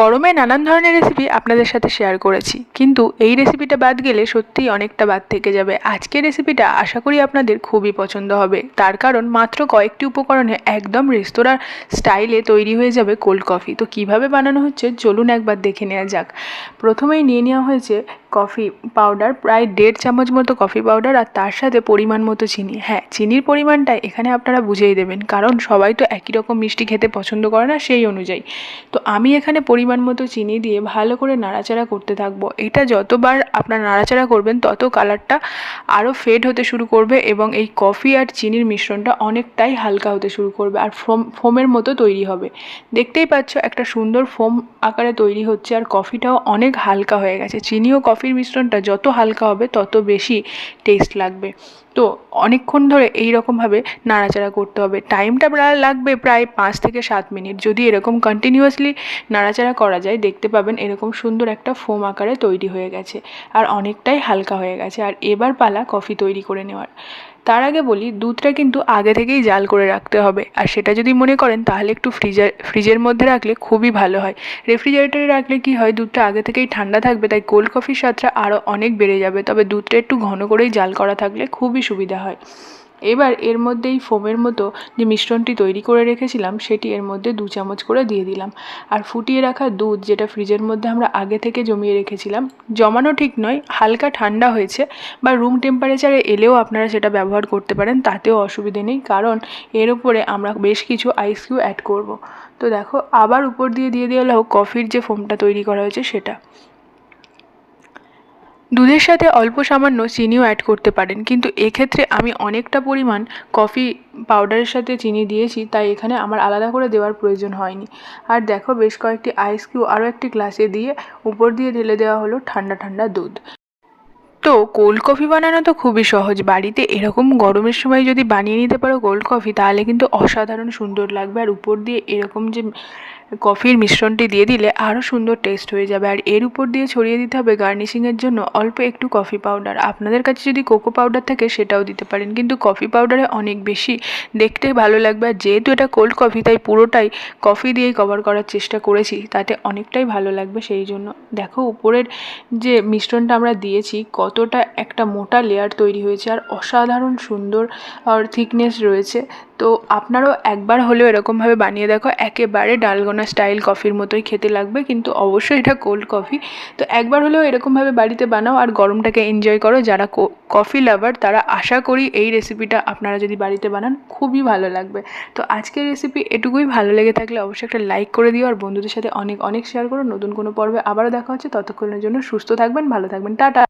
গরমে নানান ধরনের রেসিপি আপনাদের সাথে শেয়ার করেছি। কিন্তু এই রেসিপিটা বাদ গেলে সত্যিই অনেকটা বাদ থেকে যাবে। আজকের রেসিপিটা আশা করি আপনাদের খুবই পছন্দ হবে। তার কারণ মাত্র কয়েকটি উপকরণে একদম রেস্তোরাঁর স্টাইলে তৈরি হয়ে যাবে কোল্ড কফি তো কীভাবে বানানো হচ্ছে চলুন একবার দেখে নেওয়া যাক। প্রথমেই নিয়ে নেওয়া হয়েছে কফি পাউডার প্রায় দেড় চামচ মতো কফি পাউডার আর তার সাথে পরিমাণ মতো চিনি। হ্যাঁ চিনির পরিমাণটা এখানে আপনারা বুঝেই দেবেন, কারণ সবাই তো একই রকম মিষ্টি খেতে পছন্দ করে না সেই অনুযায়ী। তো আমি এখানে পরিমাণ মতো চিনি দিয়ে ভালো করে নাড়াচাড়া করতে থাকব। এটা যতবার আপনার নাড়াচাড়া করবেন, তত কালারটা আরও ফেড হতে শুরু করবে এবং এই কফি আর চিনির মিশ্রণটা অনেকটাই হালকা হতে শুরু করবে আর ফোম, ফোমের মতো তৈরি হবে। দেখতেই পাচ্ছ একটা সুন্দর ফোম আকারে তৈরি হচ্ছে আর কফিটাও অনেক হালকা হয়ে গেছে। চিনি ও কফির মিশ্রণটা যত হালকা হবে, তত বেশি টেস্ট লাগবে। তো অনেকক্ষণ ধরে এই রকমভাবে নাড়াচাড়া করতে হবে। টাইমটা প্রায় লাগবে প্রায় পাঁচ থেকে সাত মিনিট। যদি এরকম কন্টিনিউয়াসলি নাড়াচাড়া করা যায়, দেখতে পাবেন এরকম সুন্দর একটা ফোম আকারে তৈরি হয়ে গেছে। আর অনেকটাই হালকা হয়ে গেছে। আর এবার পালা কফি তৈরি করে নেওয়ার। তার আগে বলি, দুধটা কিন্তু আগে থেকেই জাল করে রাখতে হবে। আর সেটা যদি মনে করেন, তাহলে একটু ফ্রিজার, ফ্রিজের মধ্যে রাখলে খুবই ভালো হয়। রেফ্রিজারেটরে রাখলে কি হয়, দুধটা আগে থেকেই ঠান্ডা থাকবে, তাই কোল্ড কফির স্বাদটা আরও অনেক বেড়ে যাবে। তবে দুধটা একটু ঘন করেই জাল করা থাকলে খুবই সুবিধা হয়। এবার এর মধ্যে এই ফোমের মতো যে মিশ্রণটি তৈরি করে রেখেছিলাম, সেটি এর মধ্যে দু চামচ করে দিয়ে দিলাম। আর ফুটিয়ে রাখা দুধ যেটা ফ্রিজের মধ্যে আমরা আগে থেকে জমিয়ে রেখেছিলাম, জমানো ঠিক নয়, হালকা ঠান্ডা হয়েছে বা রুম টেম্পারেচারে এলেও আপনারা সেটা ব্যবহার করতে পারেন, তাতেও অসুবিধে নেই, কারণ এর উপরে আমরা বেশ কিছু আইস কিউ অ্যাড করব। তো দেখো, আবার উপর দিয়ে দিয়ে দেওয়া হোক কফির যে ফোমটা তৈরি করা হয়েছে, সেটা। দুধের সাথে অল্প সামান্য চিনিও অ্যাড করতে পারেন। কিন্তু এক্ষেত্রে আমি অনেকটা পরিমাণ কফি পাউডারের সাথে চিনি দিয়েছি, তাই এখানে আমার আলাদা করে দেওয়ার প্রয়োজন হয়নি। আর দেখো বেশ কয়েকটি আইস কিউ আরও একটি গ্লাসে দিয়ে উপর দিয়ে ঢেলে দেওয়া হলো ঠান্ডা ঠান্ডা দুধ। তো কোল্ড কফি বানানো তো খুবই সহজ। বাড়িতে এরকম গরমের সময় যদি বানিয়ে নিতে পারো কোল্ড কফি তাহলে কিন্তু অসাধারণ সুন্দর লাগবে। আর উপর দিয়ে এরকম যে কফির মিশ্রণটি দিয়ে দিলে আরও সুন্দর টেস্ট হয়ে যাবে। আর এর উপর দিয়ে ছড়িয়ে দিতে হবে গার্নিশিংয়ের জন্য অল্প একটু কফি পাউডার আপনাদের কাছে যদি কোকো পাউডার থাকে সেটাও দিতে পারেন। কিন্তু কফি পাউডারে অনেক বেশি দেখতে ভালো লাগবে। আর যেহেতু এটা কোল্ড কফি তাই পুরোটাই কফি দিয়েই কভার করার চেষ্টা করেছি। তাতে অনেকটাই ভালো লাগবে সেই জন্য। দেখো, উপরের যে মিশ্রণটা আমরা দিয়েছি, কতটা একটা মোটা লেয়ার তৈরি হয়েছে। আর অসাধারণ সুন্দর আর থিকনেস রয়েছে। তো আপনারাও একবার হলেও এরকমভাবে বানিয়ে দেখো। একেবারে ডালগোনা স্টাইল কফির মতোই খেতে লাগবে, কিন্তু অবশ্যই এটা কোল্ড কফি তো একবার হলেও এরকমভাবে বাড়িতে বানাও আর গরমটাকে এনজয় করো। যারা কফি লাভার তারা আশা করি এই রেসিপিটা আপনারা যদি বাড়িতে বানান, খুবই ভালো লাগবে। তো আজকের রেসিপি এটুকুই। ভালো লেগে থাকলে অবশ্যই একটা লাইক করে দিও আর বন্ধুদের সাথে অনেক অনেক শেয়ার করো। নতুন কোনো পর্বে আবারও দেখা হচ্ছে। ততক্ষণের জন্য সুস্থ থাকবেন, ভালো থাকবেন। টাটা!